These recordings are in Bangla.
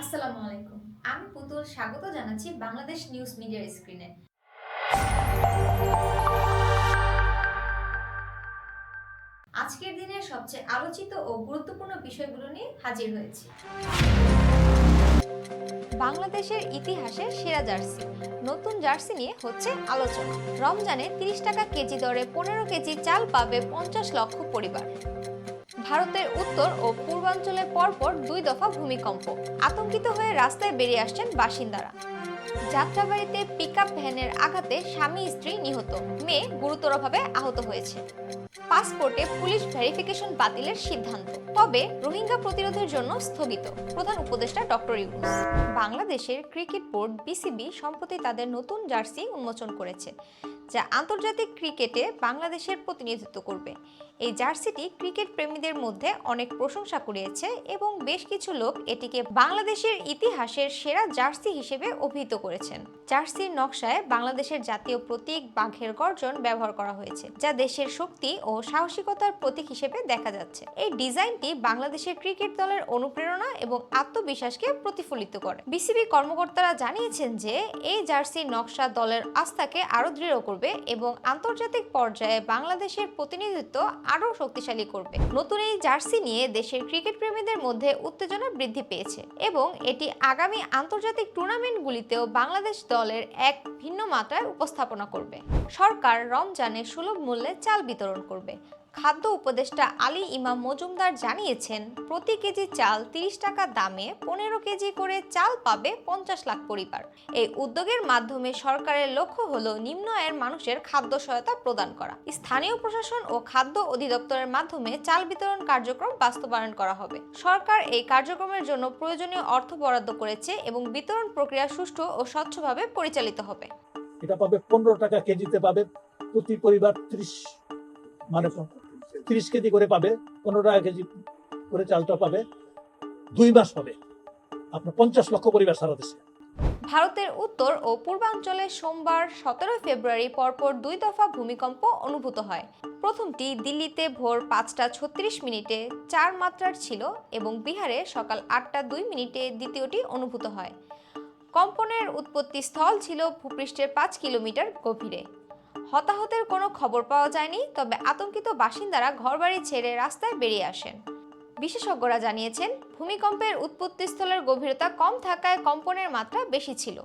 আসসালামু আলাইকুম। আমি পুতুল, স্বাগত জানাচ্ছি বাংলাদেশ নিউজ মিডিয়ার স্ক্রিনে। আজকের দিনের সবচেয়ে আলোচিত ও গুরুত্বপূর্ণ বিষয়গুলো নিয়ে হাজির হয়েছি। বাংলাদেশের ইতিহাসে সেরা জার্সি। নতুন জার্সি নিয়ে হচ্ছে আলোচনা। রমজানে তিরিশ টাকা কেজি দরে পনেরো কেজি চাল পাবে পঞ্চাশ লক্ষ পরিবার। ভারতের উত্তর ও পূর্বাঞ্চলের পরপর দুই দফা ভূমিকম্প। আতঙ্কিত হয়ে রাস্তায় বেরিয়ে আসছেন বাসিন্দারা। যাত্রাবাড়িতে ভ্যানের আঘাতে স্বামী স্ত্রী নিহত। মেয়ে গুরুতরভাবে আহত হয়েছে। পাসপোর্টে পুলিশ ভেরিফিকেশন বাতিলের সিদ্ধান্ত, তবে রোহিঙ্গা প্রতিরোধের জন্য স্থগিত, প্রধান উপদেষ্টা ডক্টর ইউনুস। বাংলাদেশের ক্রিকেট বোর্ড বিসিবি সম্প্রতি তাদের নতুন জার্সি উন্মোচন করেছে, যা আন্তর্জাতিক ক্রিকেটে বাংলাদেশের প্রতিনিধিত্ব করবে। এই জার্সিটি ক্রিকেট প্রেমীদের মধ্যে অনেক প্রশংসা কুড়িয়েছে এবং বেশ কিছু লোক এটিকে বাংলাদেশের ইতিহাসের সেরা জার্সি হিসেবে অভিহিত করেছেন। জার্সির নকশায় বাংলাদেশের জাতীয় প্রতীক বাঘের গর্জন ব্যবহার করা হয়েছে, যা দেশের শক্তি ও সাহসিকতার প্রতীক হিসেবে দেখা যাচ্ছে। এই ডিজাইনটি বাংলাদেশের ক্রিকেট দলের অনুপ্রেরণা এবং আত্মবিশ্বাসকে প্রতিফলিত করে। বিসিবি কর্মকর্তারা জানিয়েছেন যে, এই জার্সির নকশা দলের আস্থাকে আরও দৃঢ় করবে এবং আন্তর্জাতিক পর্যায়ে বাংলাদেশের প্রতিনিধিত্ব আরও শক্তিশালী করবে। নতুন এই জার্সি নিয়ে দেশের ক্রিকেট প্রেমীদের মধ্যে উত্তেজনা বৃদ্ধি পেয়েছে এবং এটি আগামী আন্তর্জাতিক টুর্নামেন্টগুলিতেও বাংলাদেশ দলের এক ভিন্ন মাত্রায় উপস্থাপনা করবে। সরকার রমজানে সুলভ মূল্যে চাল বিতরণ করবে। খাদ্য উপদেষ্টা আলী ইমাম মজুমদার জানিয়েছেন, প্রতি কেজি চাল তিরিশ টাকা দামে পনেরো কেজি করে চাল পাবে পঞ্চাশ লাখ পরিবার। এই উদ্যোগের মাধ্যমে সরকারের লক্ষ্য হলো নিম্ন আয়ের মানুষের খাদ্য সহায়তা প্রদান করা। স্থানীয় প্রশাসন ও খাদ্য অধিদপ্তরের মাধ্যমে চাল বিতরণ কার্যক্রম বাস্তবায়ন করা হবে। সরকার এই কার্যক্রমের জন্য প্রয়োজনীয় অর্থ বরাদ্দ করেছে এবং বিতরণ প্রক্রিয়া সুষ্ঠু ও স্বচ্ছভাবে পরিচালিত হবে। এটা পাবে পনেরো টাকা কেজিতে পাবে প্রতি পরিবার ত্রিশ মানে ত্রিশ কেজি করে পাবে, পনেরো টাকা কেজি করে চালটা পাবে, দুই মাস পাবে আপনার পঞ্চাশ লক্ষ পরিবার সারা দেশে। ভারতের উত্তর ও পূর্বাঞ্চলে সোমবার সতেরো ফেব্রুয়ারি পরপর দুই দফা ভূমিকম্প অনুভূত হয়। প্রথমটি দিল্লিতে ভোর পাঁচটা ছত্রিশ মিনিটে চার মাত্রার ছিল এবং বিহারে সকাল আটটা দুই মিনিটে দ্বিতীয়টি অনুভূত হয়। কম্পনের উৎপত্তি স্থল ছিল ভূপৃষ্ঠের পাঁচ কিলোমিটার গভীরে। হতাহতের কোনো খবর পাওয়া যায়নি, তবে আতঙ্কিত বাসিন্দারা ঘরবাড়ি ছেড়ে রাস্তায় বেরিয়ে আসেন। বিশেষজ্ঞরা জানিয়েছেন, ভূমিকম্পের উৎপত্তিস্থলের গভীরতা কম থাকায় কম্পনের মাত্রা বেশি ছিল।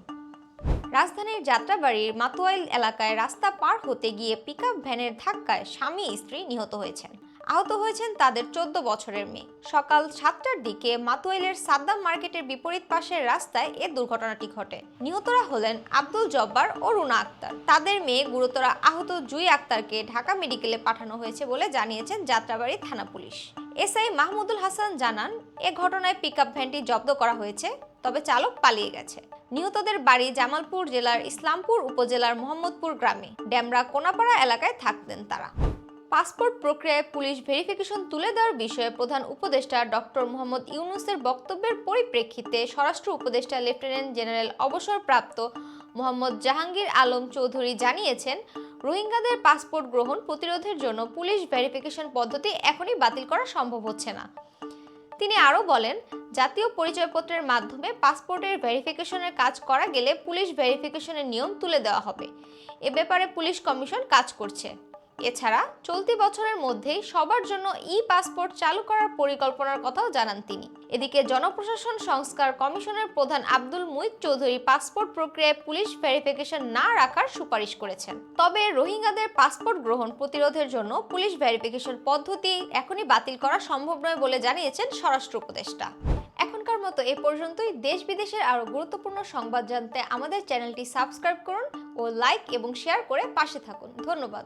রাজধানীর যাত্রাবাড়ির মাতুয়াইল এলাকায় রাস্তা পার হতে গিয়ে পিকআপ ভ্যানের ধাক্কায় স্বামী স্ত্রী নিহত হয়েছেন। আহত হয়েছেন তাদের চোদ্দ বছরের মেয়ে। সকাল সাতটার দিকে মাতুয়াইলের সাদ্দাম মার্কেটের বিপরীত পাশের রাস্তায় এ দুর্ঘটনাটি ঘটে। নিহতরা হলেন আব্দুল জব্বার ও রুনা আক্তার। তাদের মেয়ে গুরুতর আহত জুই আক্তারকে ঢাকা মেডিকেলে পাঠানো হয়েছে বলে জানিয়েছেন যাত্রাবাড়ি থানা পুলিশ। এসআই মাহমুদুল হাসান জানান, এ ঘটনায় পিকআপ ভ্যানটি জব্দ করা হয়েছে, তবে চালক পালিয়ে গেছে। নিহতদের বাড়ি জামালপুর জেলার ইসলামপুর উপজেলার মোহাম্মদপুর গ্রামে। ড্যামরা কোনাপাড়া এলাকায় থাকতেন তারা। পাসপোর্ট প্রক্রিয়ায় পুলিশ ভেরিফিকেশন তুলে দেওয়ার বিষয়ে প্রধান উপদেষ্টা ডক্টর মোহাম্মদ ইউনুসের বক্তব্যের পরিপ্রেক্ষিতে স্বরাষ্ট্র উপদেষ্টা লেফটেন্যান্ট জেনারেল অবসরপ্রাপ্ত মোহাম্মদ জাহাঙ্গীর আলম চৌধুরী জানিয়েছেন, রোহিঙ্গাদের পাসপোর্ট গ্রহণ প্রতিরোধের জন্য পুলিশ ভেরিফিকেশন পদ্ধতি এখনই বাতিল করা সম্ভব হচ্ছে না। তিনি আরও বলেন, জাতীয় পরিচয়পত্রের মাধ্যমে পাসপোর্টের ভেরিফিকেশনের কাজ করা গেলে পুলিশ ভেরিফিকেশনের নিয়ম তুলে দেওয়া হবে। এ ব্যাপারে পুলিশ কমিশন কাজ করছে। এছাড়া চলতি বছরের মধ্যেই সবার জন্য ই পাসপোর্ট চালু করার পরিকল্পনার কথাও জানান তিনি। এদিকে জনপ্রশাসন সংস্কার কমিশনের প্রধান আব্দুল মুইক চৌধুরী পাসপোর্ট প্রক্রিয়ায় পুলিশ ভেরিফিকেশন না রাখার সুপারিশ করেছেন। তবে রোহিঙ্গাদের পাসপোর্ট গ্রহণ প্রতিরোধের জন্য পুলিশ ভেরিফিকেশন পদ্ধতি এখনই বাতিল করা সম্ভব নয় বলে জানিয়েছেন স্বরাষ্ট্র উপদেষ্টা। এখনকার মতো এ পর্যন্তই। দেশ বিদেশের আরও গুরুত্বপূর্ণ সংবাদ জানতে আমাদের চ্যানেলটি সাবস্ক্রাইব করুন ও লাইক এবং শেয়ার করে পাশে থাকুন। ধন্যবাদ।